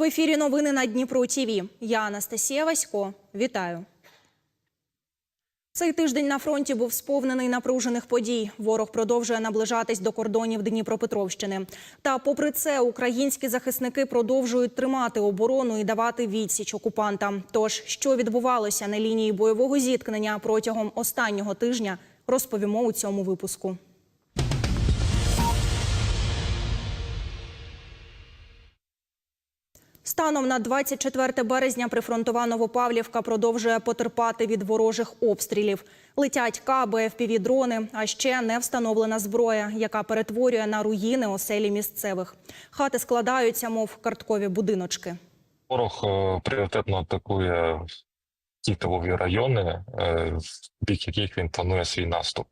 В ефірі новини на Дніпро ТІВІ. Я Анастасія Васько. Вітаю. Цей тиждень на фронті був сповнений напружених подій. Ворог продовжує наближатись до кордонів Дніпропетровщини. Та, попри це, українські захисники продовжують тримати оборону і давати відсіч окупантам. Тож, що відбувалося на лінії бойового зіткнення протягом останнього тижня, розповімо у цьому випуску. Станом на 24 березня прифронтова Новопавлівка продовжує потерпати від ворожих обстрілів. Летять каби, FPV-дрони, а ще не встановлена зброя, яка перетворює на руїни оселі місцевих. Хати складаються, мов карткові будиночки. Ворог е, пріоритетно атакує ті райони, е, в бік яких він планує свій наступ.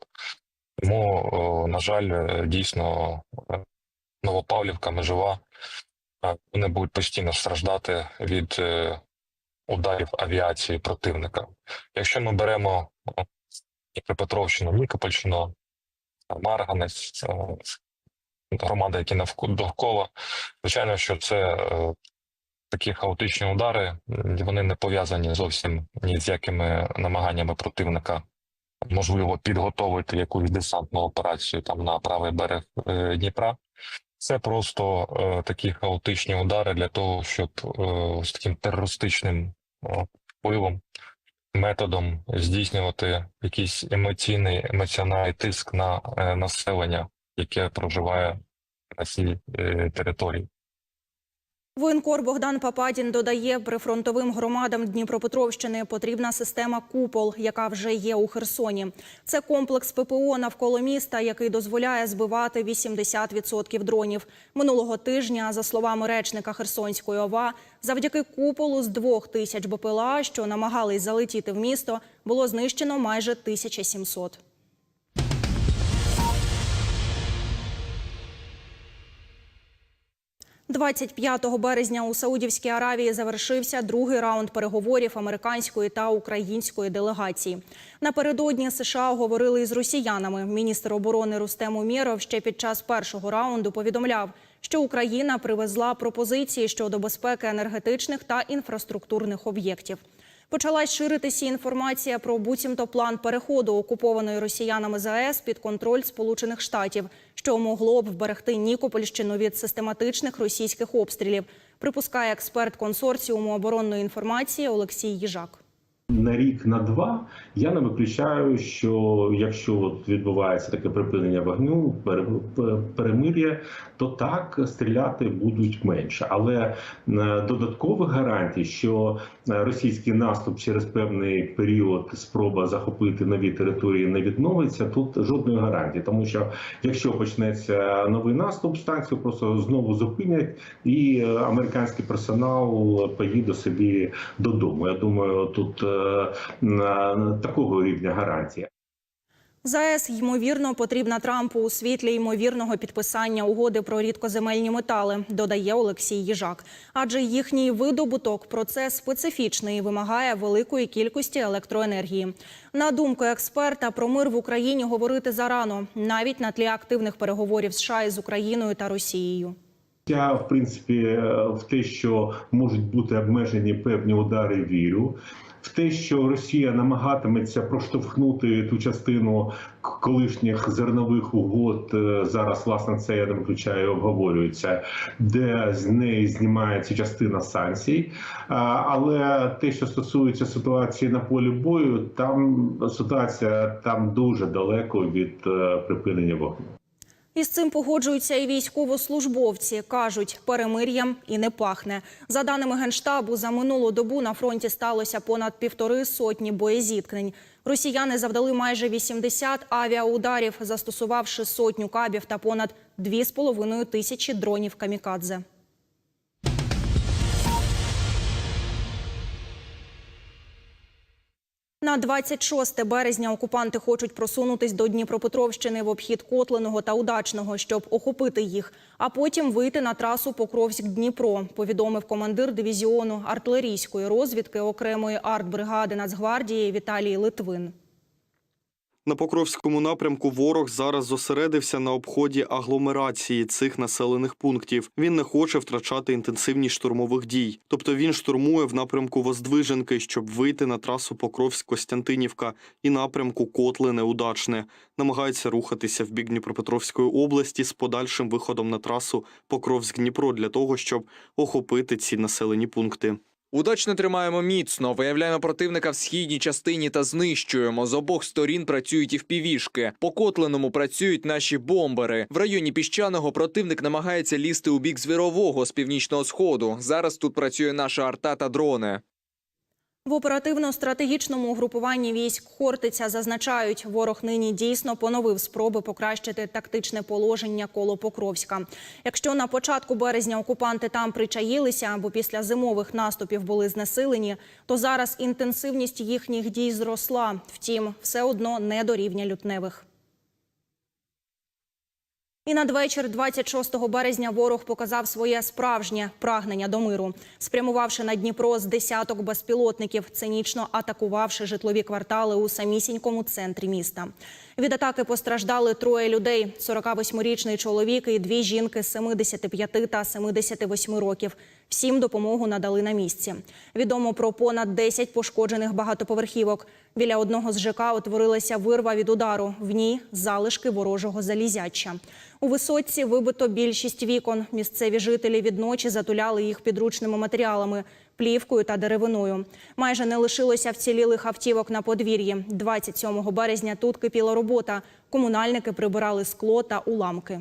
Тому, е, на жаль, дійсно Новопавлівка, Межова, вони будуть постійно страждати від е, ударів авіації противника. Якщо ми беремо е, Дніпропетровщину, Нікопольщину, Марганець, е, громади, які довкола, звичайно, що це такі хаотичні удари вони не пов'язані зовсім ні з якими намаганнями противника. Можливо, підготовити якусь десантну операцію там на правий берег Дніпра. Це просто е, такі хаотичні удари для того, щоб е, з таким терористичним впливом, методом здійснювати якийсь емоційний емоціональний тиск на е, населення, яке проживає на цій е, території. Воєнкор Богдан Пападін додає, прифронтовим громадам Дніпропетровщини потрібна система «Купол», яка вже є у Херсоні. Це комплекс ППО навколо міста, який дозволяє збивати 80% дронів. Минулого тижня, за словами речника Херсонської ОВА, завдяки куполу з двох тисяч БПЛА, що намагались залетіти в місто, було знищено майже 1700. – 25 березня у Саудівській Аравії завершився другий раунд переговорів американської та української делегації. Напередодні США говорили із росіянами. Міністр оборони Рустем Умєров ще під час першого раунду повідомляв, що Україна привезла пропозиції щодо безпеки енергетичних та інфраструктурних об'єктів. Почалась ширитися інформація про буцімто план переходу окупованої росіянами ЗАЕС під контроль Сполучених Штатів, що могло б вберегти Нікопольщину від систематичних російських обстрілів. Припускає експерт консорціуму оборонної інформації Олексій Їжак. На рік на два я не виключаю, що якщо відбувається таке припинення вогню, пере- перемир'я, то так стріляти будуть менше. Але е, додаткових гарантій, що е, російський наступ через певний період спроба захопити нові території не відновиться, тут жодної гарантії, тому що якщо почнеться новий наступ, станцію просто знову зупинять, і е, американський персонал поїде собі додому. Я думаю, тут такого рівня гарантія. ЗАЕС, ймовірно, потрібна Трампу у світлі ймовірного підписання угоди про рідкоземельні метали, додає Олексій Їжак. Адже їхній видобуток процес специфічний і вимагає великої кількості електроенергії. На думку експерта, про мир в Україні говорити зарано, навіть на тлі активних переговорів США із Україною та Росією. Я в принципі е, в те, що можуть бути обмежені певні удари, вірю. В те, що Росія намагатиметься проштовхнути ту частину колишніх зернових угод, е, зараз власне це я не виключаю, обговорюється, де з неї знімається частина санкцій. Але те, що стосується ситуації на полі бою, там ситуація там дуже далеко від е, припинення вогню. Із цим погоджуються і військовослужбовці. Кажуть, перемир'ям і не пахне. За даними Генштабу, за минулу добу на фронті сталося понад півтори сотні боєзіткнень. Росіяни завдали майже 80 авіаударів, застосувавши сотню кабів та понад 2,5 тисячі дронів камікадзе. На 26 березня окупанти хочуть просунутись до Дніпропетровщини в обхід Котленого та Удачного, щоб охопити їх, а потім вийти на трасу Покровськ-Дніпро, повідомив командир дивізіону артилерійської розвідки окремої артбригади Нацгвардії Віталій Литвин. На Покровському напрямку ворог зараз зосередився на обході агломерації цих населених пунктів. Він не хоче втрачати інтенсивність штурмових дій. Тобто він штурмує в напрямку Воздвиженки, щоб вийти на трасу Покровськ-Костянтинівка і напрямку Котлине-Удачне. Намагається рухатися в бік Дніпропетровської області з подальшим виходом на трасу Покровськ-Дніпро для того, щоб охопити ці населені пункти. Удачно тримаємо міцно, виявляємо противника в східній частині та знищуємо. З обох сторін працюють і впівішки. По Котленому працюють наші бомбери. В районі піщаного противник намагається лізти у бік звірового з північного сходу. Зараз тут працює наша арта та дрони. В оперативно-стратегічному угрупуванні військ Хортиця зазначають, ворог нині дійсно поновив спроби покращити тактичне положення коло Покровська. Якщо на початку березня окупанти там причаїлися або після зимових наступів були знесилені, то зараз інтенсивність їхніх дій зросла. Втім, все одно не до рівня лютневих. І надвечір 26 березня ворог показав своє справжнє прагнення до миру, спрямувавши на Дніпро з десяток безпілотників, цинічно атакувавши житлові квартали у самісінькому центрі міста. Від атаки постраждали троє людей: – 48-річний чоловік і дві жінки 75 та 78 років. Всім допомогу надали на місці. Відомо про понад 10 пошкоджених багатоповерхівок. Біля одного з ЖК утворилася вирва від удару. В ній залишки ворожого залізяча. У висотці вибито більшість вікон. Місцеві жителі від ночі затуляли їх підручними матеріалами, плівкою та деревиною. Майже не лишилося вцілілих автівок на подвір'ї. 27 березня тут кипіла робота. Комунальники прибирали скло та уламки.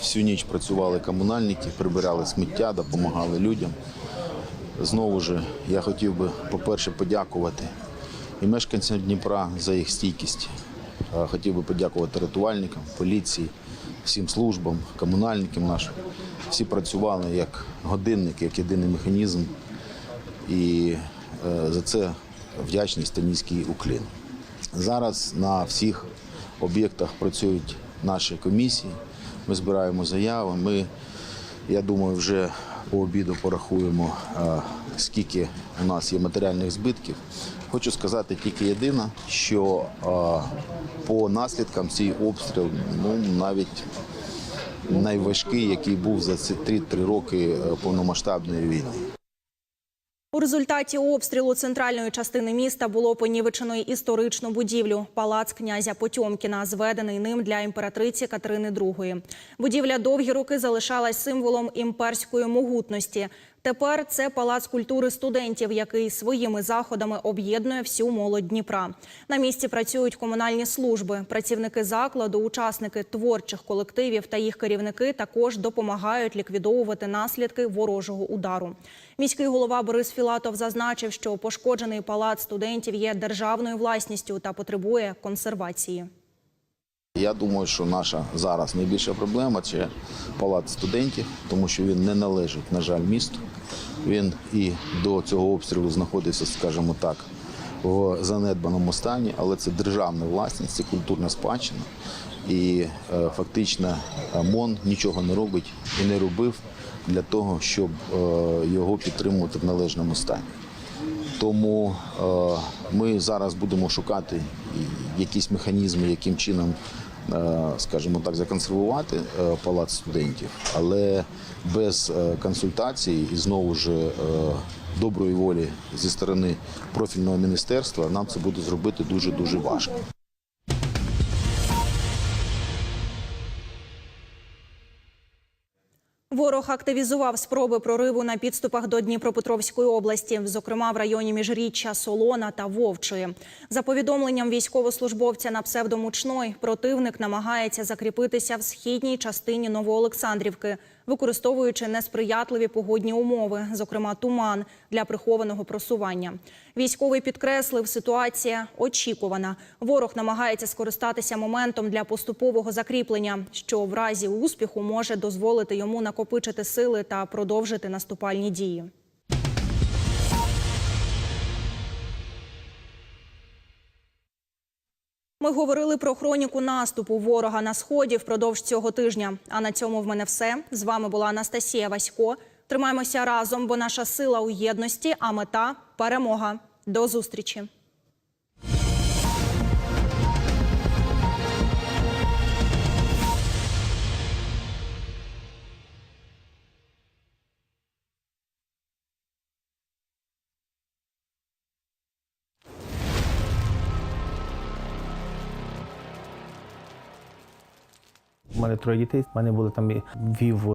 Всю ніч працювали комунальники, прибирали сміття, допомагали людям. Знову ж я хотів би, по-перше, подякувати і мешканцям Дніпра за їх стійкість. Хотів би подякувати рятувальникам, поліції, всім службам, комунальникам нашим. Всі працювали як годинник, як єдиний механізм. І е, за це вдячність та уклін. Зараз на всіх об'єктах працюють наші комісії. Ми збираємо заяви. Ми, я думаю, вже по обіду порахуємо, е, скільки у нас є матеріальних збитків. Хочу сказати тільки єдине, що е, по наслідкам цей обстріл, ну навіть найважкий, який був за ці 3-3 роки е, повномасштабної війни. У результаті обстрілу центральної частини міста було понівечено історичну будівлю – палац князя Потьомкіна, зведений ним для імператриці Катерини II. Будівля довгі роки залишалась символом імперської могутності. Тепер це палац культури студентів, який своїми заходами об'єднує всю молодь Дніпра. На місці працюють комунальні служби. Працівники закладу, учасники творчих колективів та їх керівники також допомагають ліквідовувати наслідки ворожого удару. Міський голова Борис Філатов зазначив, що пошкоджений палац студентів є державною власністю та потребує консервації. Я думаю, що наша зараз найбільша проблема це палац студентів, тому що він не належить, на жаль, місту. Він і до цього обстрілу знаходився, скажімо так, в занедбаному стані, але це державна власність, це культурна спадщина. І е, фактично МОН нічого не робить і не робив для того, щоб е, його підтримувати в належному стані. Тому е, ми зараз будемо шукати якісь механізми, яким чином, е, скажімо так, законсервувати е, палац студентів, але без консультацій і знову ж доброї волі зі сторони профільного міністерства нам це буде зробити дуже дуже важко. Ворог активізував спроби прориву на підступах до Дніпропетровської області, зокрема в районі міжріччя Солона та Вовчої. За повідомленням військовослужбовця на псевдомучной, противник намагається закріпитися в східній частині Новоолександрівки, використовуючи несприятливі погодні умови, зокрема туман для прихованого просування. Військовий підкреслив, ситуація очікувана. Ворог намагається скористатися моментом для поступового закріплення, що в разі успіху може дозволити йому накопичити сили та продовжити наступальні дії. Ми говорили про хроніку наступу ворога на сході впродовж цього тижня. А на цьому в мене все. З вами була Анастасія Васько. Тримаємося разом, бо наша сила у єдності, а мета перемога. До зустрічі. Мене троє дітей. У мене були там вів